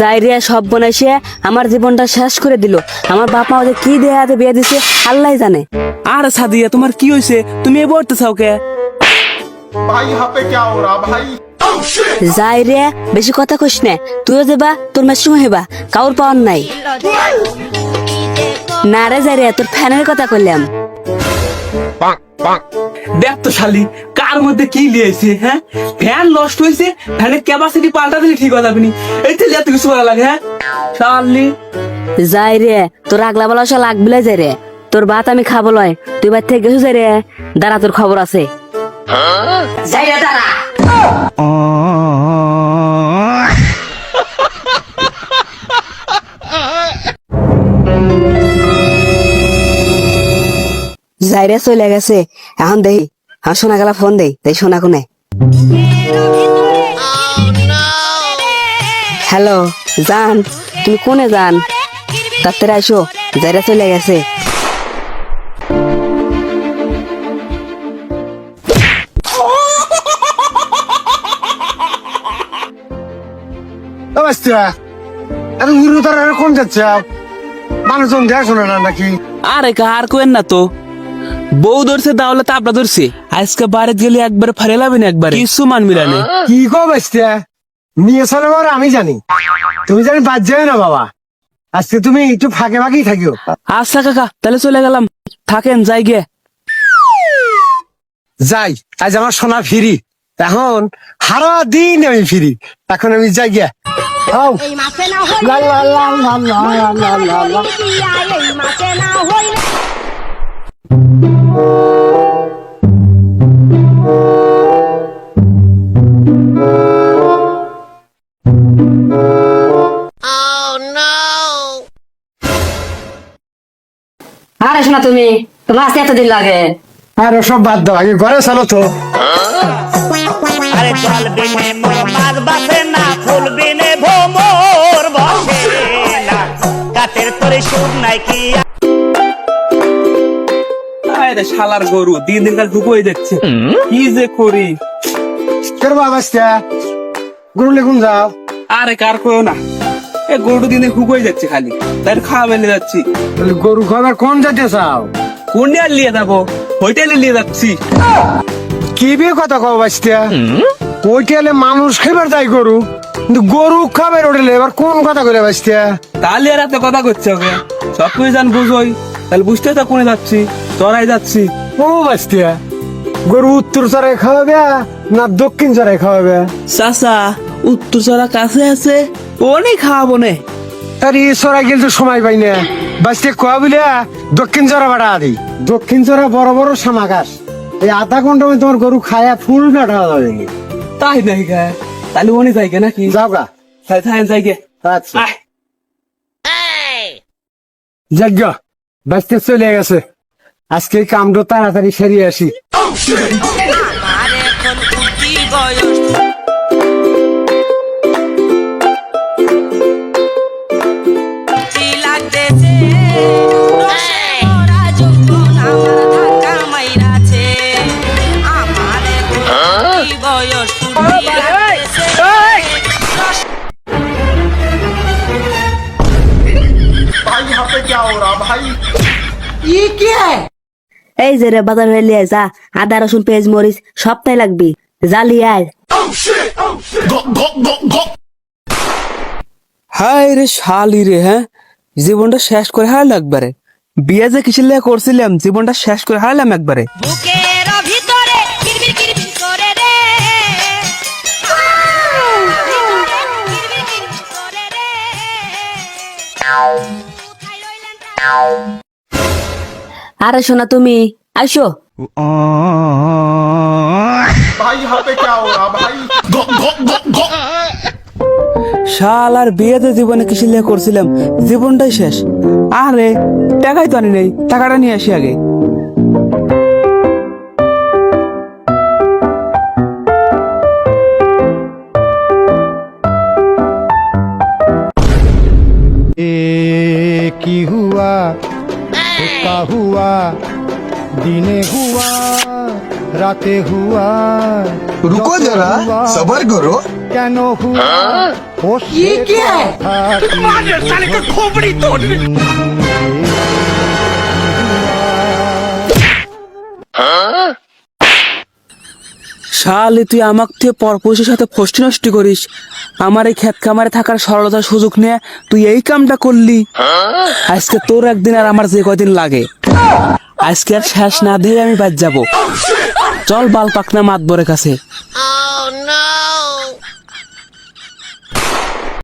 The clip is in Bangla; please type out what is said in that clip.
জাইরিয়া সব বনাইছে আমার জীবনটা শেষ করে দিল। আমার বাপ মা ওদের কি দেয়া হাতে বিয়ে দিছে আল্লাহ জানে। আর সাদিয়া তোমার কি হয়েছে তুমি এ বলতে চাও কে? ভাই হাতে কে ওরা ভাই? Oh, যাই বেশি কথা কইস না। তুইও দেবা তোর মা সময় হেবা কাউর পাওন নাই। না রে যাই তোর ফ্যানের কথা কইলাম। দেখ তো শালি কার মধ্যে কি লিয়েছে হ্যাঁ? ফ্যান নষ্ট হয়েছে ফ্যানের ক্যাপাসিটি পাল্টা দিলে ঠিক হয়ে যাবে এই তো এত কিছু বলা লাগে হ্যাঁ? শালি। যাই রে তোর আগলা বলা সব লাগবিলে যাই রে। তোর ভাত আমি খাব লয় তুই বাদ থেকে গেছো যাই রে। দাঁড়া তোর খবর আছে। যাই রে দাঁড়া। চলে গেছে। এখন দেই এখন সোনা গেলা ফোন দেই দেই সোনা কোনে। হ্যালো জান তুমি কোনে জান? তাড়াতাড়ি আইসো যাইরা চলে গেছে। আরে আর কোন যাচ্ছে? মানুষজন দেখ শোনা না নাকি? আরে কার কোয়েন না তো? বউ ধরছে তাহলে তাপড়া ধরছে। আজকে বাড়িতে গেলে একবার ফারে লাবে একবার। কিছু মানবি না নে। কি কো বাস্তা নিয়ে চলে বড় আমি জানি। তুমি জানি বাদ যাবে না বাবা। আজকে তুমি একটু ফাঁকে ফাঁকেই থাকিও। আচ্ছা কাকা তাহলে চলে গেলাম। থাকেন যাই গে যাই আজ আমার সোনা ফিরি। এখন সারা দিন আমি ফিরি। এখন আমি যাই গিয়া। আও। এই মাসে না হইলে লা লা লা লা লা লা লা লা। আরে শোনা তুমি তোমার আসতে এতদিন লাগে। আর সব বাদ দাও আগে ঘরে চলো তো। আরে জল বিনে মাছ বাসে না ফুল বিনে ভোমর বসে না। কাতের তোরে সুর নাই কি আরে শালার গরু দিন দিন কাল ঢুকোই দেখছে। কি যে করি? কেন বাবা গরু লেগুন যাও আরে কার কো না। এ গরু দিনে হুকোই যাচ্ছে খালি। তাই খাওয়া মেলে যাচ্ছি। তাহলে গরু খাবার কোন যেতে চাও? কোন আর নিয়ে যাব? হোটেলে নিয়ে যাচ্ছি। কি বিয়ে কথা কও বাস্তা ওইটালে মানুষ খাবার তাই গরু। কিন্তু গরু খাবার ওঠেলে এবার কোন কথা করে বাস্তা তাহলে আর এত কথা করছে ওকে। সব কিছু জান বুঝোই। তাহলে বুঝতে তো কোনে যাচ্ছি? চড়াই যাচ্ছি। ও বাস্তা গরু উত্তর চড়াই খাওয়াবে না দক্ষিণ চড়াই খাওয়াবে? চাচা উত্তর চড়া কাছে আছে অনেক খাওয়াবো নে। তার এই চড়াই গেলে সময় পাই না। বাস্তে কোয়া বলে দক্ষিণ চড়া বাড়া দিই দক্ষিণ চড়া বড় বড় সামাকাশ এই আধা ঘণ্টা মধ্যে তোমার গরু খায়া ফুল কাটা যাবে তাই নাই গা। তাহলে অনেক যাই গে নাকি? যাও গা। তাই তাই যাই গে আচ্ছা যজ্ঞ বাঁচতে চলে গেছে। আজকে এই কামটা তাড়াতাড়ি সেরিয়ে আসি। ওরা ভাই। ই এই যে রে বাজার হয়ে লিয়ে যা। আদা রসুন পেঁয়াজ মরিচ সবটাই লাগবে। যা লিয়ে হাই রে শালি রে হ্যাঁ? জীবনটা শেষ করে হার লাগবারে বিয়ে যে কিছু লেগে করছিলাম জীবনটা শেষ করে হারলাম একবারে। আরে শোনা তুমি আইসো भाई यहाँ पे क्या हो रहा भाई শাল আর বিয়েতে জীবনে কিসের লেগে করছিলাম জীবনটাই শেষ আরে টাকাই তো আনি নেই টাকাটা নিয়ে আসি আগে की हुआ उसका हुआ दिने हुआ राते हुआ। रुको जरा सबर करो। हाँ? क्या तो नो हुआ ये क्या है? साले का खोपड़ी तोड़ শালে, তুই আমাক থেকে পরপুরুষের সাথে ফষ্টি নষ্টি করিস। আমার এই খেত কামারে থাকার সরলতার সুযোগ নিয়ে তুই এই কামটা করলি। আজকে তোর একদিন আর আমার যে কদিন লাগে। আজকে আর শেষ না দিয়ে আমি বাদ যাব। চল বাল পাকনা মাতবরের কাছে।